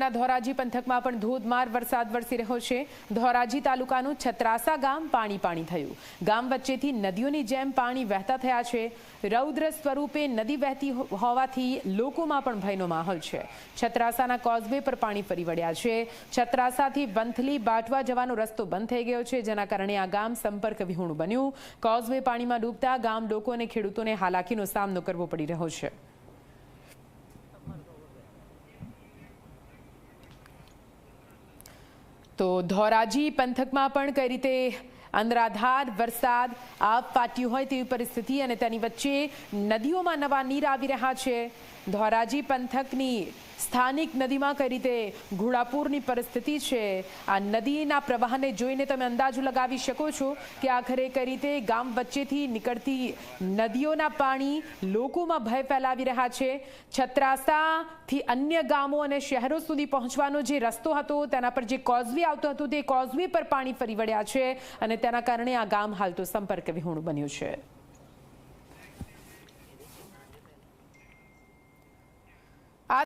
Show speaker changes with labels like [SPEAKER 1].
[SPEAKER 1] છોટાઉદેપુરના ધોરાજી પંથકમાં પણ ધોધમાર વરસાદ વરસી રહ્યો છે. ધોરાજી તાલુકાનું છત્રાસા ગામ પાણી પાણી થયું. ગામ વચ્ચેથી નદીઓની જેમ પાણી વહેતા થયા છે. રૌદ્ર સ્વરૂપે નદી વહેતી હોવાથી લોકોમાં પણ ભયનો માહોલ છે. છત્રાસાના કોઝવે પર પાણી ફરી વળ્યા છે. છત્રાસાથી વંથલી બાટવા જવાનો રસ્તો બંધ થઈ ગયો છે, જેના કારણે આ ગામ સંપર્ક વિહોણું બન્યું. કોઝવે પાણીમાં ડૂબતા ગામ લોકો અને ખેડૂતોને હાલાકીનો સામનો કરવો પડી રહ્યો છે. તો ધોરાજી પંથકમાં પણ કઈ રીતે અંદરાધાર વરસાદ આપ ફાટ્યું હોય તેવી પરિસ્થિતિ અને તેની વચ્ચે નદીઓમાં નવા નીર આવી રહ્યા છે. ધોરાજી પંથકની સ્થાનિક નદીમાં કઈ રીતે ઘોડાપૂરની પરિસ્થિતિ છે? આ નદીના પ્રવાહને જોઈને તમે અંદાજો લગાવી શકો છો કે આખરે કઈ રીતે ગામ વચ્ચેથી નીકળતી નદીઓના પાણી લોકોમાં ભય ફેલાવી રહ્યા છે? છત્રાસાથી અન્ય ગામો અને શહેરો સુધી પહોંચવાનો જે રસ્તો હતો, તેના પર જે કોઝવે આવતો હતો, તે કોઝવે પર પાણી ફરી વળ્યા છે અને તેના કારણે આ ગામ હાલ તો સંપર્ક વિહોણું બન્યું છે.